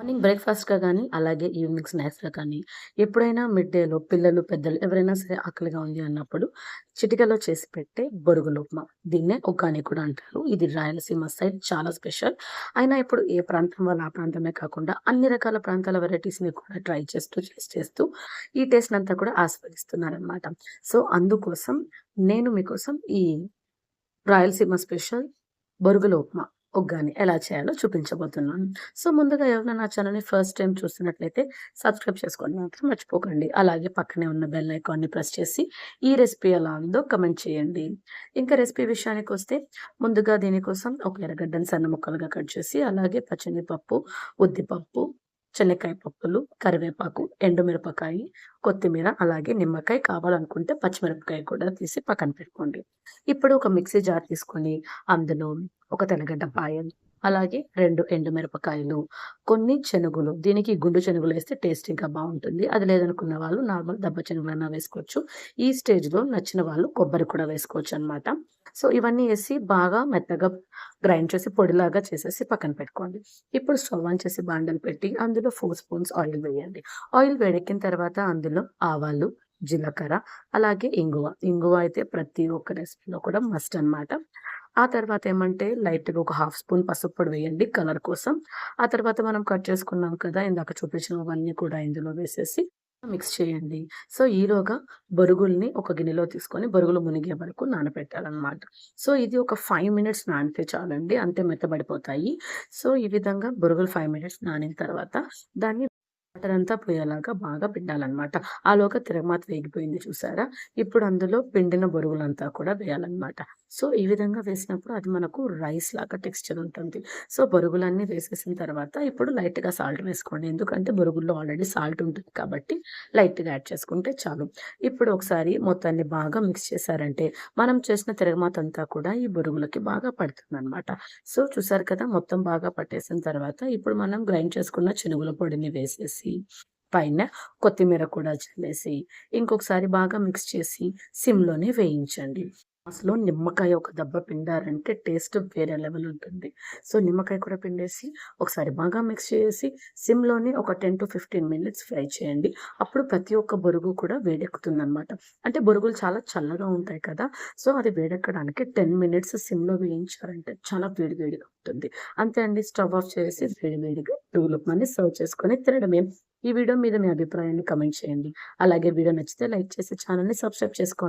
Morning బ్రేక్‌ఫాస్ట్‌గా కానీ అలాగే evening స్నాక్స్‌గా కానీ, ఎప్పుడైనా మిడ్ డేలో పిల్లలు, పెద్దలు ఎవరైనా సరే ఆకలిగా ఉంది అన్నప్పుడు చిటికలో చేసి పెట్టే బొరుగులు ఉప్మా. దీన్నే ఉగ్గాని కూడా అంటారు. ఇది రాయలసీమ సైడ్ చాలా స్పెషల్. అయినా ఇప్పుడు ఏ ప్రాంతం వల్ల ఆ ప్రాంతమే కాకుండా అన్ని రకాల ప్రాంతాల వెరైటీస్‌ని కూడా ట్రై చేస్తూ, చేసి చేస్తూ ఈ టేస్ట్‌నంతా కూడా ఆస్వాదిస్తున్నారనమాట. సో, అందుకోసం నేను మీకోసం ఈ రాయలసీమ స్పెషల్ బొరుగుల ఉప్మా, ఒగ్గాని ఎలా చేయాలో చూపించబోతున్నాను. సో, ముందుగా ఎవరైనా నా ఛానల్ని ఫస్ట్ టైం చూస్తున్నట్లయితే సబ్స్క్రైబ్ చేసుకోండి మాత్రం మర్చిపోకండి. అలాగే పక్కనే ఉన్న బెల్ ఐకాన్‌ని ప్రెస్ చేసి ఈ రెసిపీ ఎలా ఉందో కమెంట్ చేయండి. ఇంకా రెసిపీ విషయానికి వస్తే ముందుగా దీనికోసం ఒక ఎర్రగడ్డని సన్న ముక్కలుగా కట్ చేసి, అలాగే పచ్చనిపప్పు ఉద్దిపప్పు, శనక్కాయ పప్పులు, కరివేపాకు, ఎండుమిరపకాయి, కొత్తిమీర, అలాగే నిమ్మకాయ కావాలనుకుంటే పచ్చిమిరపకాయ కూడా తీసి పక్కన పెట్టుకోండి. ఇప్పుడు ఒక మిక్సీ జార్ తీసుకొని అందులో ఒక తెల్లగడ్డ పాయం అలాగే 2 ఎండుమిరపకాయలు, కొన్ని శనుగులు దీనికి గుండు శనుగులేస్తే టేస్ట్ ఇంకా బాగుంటుంది అది లేదనుకున్న వాళ్ళు నార్మల్ దబ్బ శనుగులైనా వేసుకోవచ్చు. ఈ స్టేజ్‌లో నచ్చిన వాళ్ళు కొబ్బరి కూడా వేసుకోవచ్చు అనమాట సో, ఇవన్నీ వేసి బాగా మెత్తగా గ్రైండ్ చేసి పొడిలాగా చేసేసి పక్కన పెట్టుకోండి. ఇప్పుడు స్టవ్ ఆన్ చేసి బాండలు పెట్టి అందులో ఫోర్ స్పూన్స్ ఆయిల్ వేయండి. ఆయిల్ వేడెక్కిన తర్వాత అందులో ఆవాలు, జీలకర్ర, అలాగే ఇంగువ. ఇంగువ అయితే ప్రతి ఒక్క రెసిపీలో కూడా మస్ట్ అనమాట. ఆ తర్వాత ఏమంటే లైట్‌గా ఒక హాఫ్ స్పూన్ పసుపు పొడి వేయండి కలర్ కోసం. ఆ తర్వాత మనం కట్ చేసుకున్నాం కదా! ఇందాక చూపించినవన్నీ కూడా ఇందులో వేసేసి మిక్స్ చేయండి. సో, ఈలోగా బొరుగుల్ని ఒక గిన్నెలో తీసుకొని బొరుగులు మునిగే వరకు నానబెట్టాలన్నమాట సో, ఇది ఒక ఫైవ్ మినిట్స్ నానితే చాలండి. అంతే మెత్తబడిపోతాయి. సో, ఈ విధంగా బొరుగులు ఫైవ్ మినిట్స్ నానిన తర్వాత దాన్ని వాటర్ అంతా పోయేలాగా బాగా పిండాలన్నమాట ఆలోగా తిరగమాత వేగిపోయింది చూసారా? ఇప్పుడు అందులో పిండిన బొరుగులంతా కూడా వేయాలన్నమాట సో, ఈ విధంగా వేసినప్పుడు అది మనకు రైస్ లాగా టెక్స్చర్ ఉంటుంది. సో, బొరుగులన్నీ వేసేసిన తర్వాత ఇప్పుడు లైట్‌గా సాల్ట్ వేసుకోండి. ఎందుకంటే బొరుగుల్లో ఆల్రెడీ సాల్ట్ ఉంటుంది కాబట్టి లైట్‌గా యాడ్ చేసుకుంటే చాలు. ఇప్పుడు ఒకసారి మొత్తాన్ని బాగా మిక్స్ చేశారంటే మనం చేసిన తిరగమాత అంతా కూడా ఈ బొరుగులకి బాగా పడుతుందనమాట. సో, చూసారు కదా! మొత్తం బాగా పట్టేసిన తర్వాత ఇప్పుడు మనం గ్రైండ్ చేసుకున్న చెనుగుల పొడిని వేసేసి పైన కొత్తిమీర కూడా చల్లేసి ఇంకొకసారి బాగా మిక్స్ చేసి సిమ్‌లోనే వేయించండి. అసలు నిమ్మకాయ ఒక దెబ్బ పిండారంటే టేస్ట్ వేరే లెవెల్ ఉంటుంది. సో, నిమ్మకాయ కూడా పిండేసి ఒకసారి బాగా మిక్స్ చేసి సిమ్‌లోనే ఒక 10-15 మినిట్స్ ఫ్రై చేయండి. అప్పుడు ప్రతి ఒక్క బొరుగు కూడా వేడెక్కుతుంది అనమాట అంటే బొరుగులు చాలా చల్లగా ఉంటాయి కదా! సో, అది వేడెక్కడానికి 10 మినిట్స్ సిమ్‌లో వేయించారంటే చాలా వేడి వేడిగా ఉంటుంది. అంతే అండి స్టవ్ ఆఫ్ చేసి వేడి వేడిగా బొరుగుల ఉప్మాని సర్వ్ చేసుకొని తినడమే. ఈ వీడియో మీద మీ అభిప్రాయాన్ని కమెంట్ చేయండి. అలాగే వీడియో నచ్చితే లైక్ చేసి ఛానల్ని సబ్స్క్రైబ్ చేసుకోండి.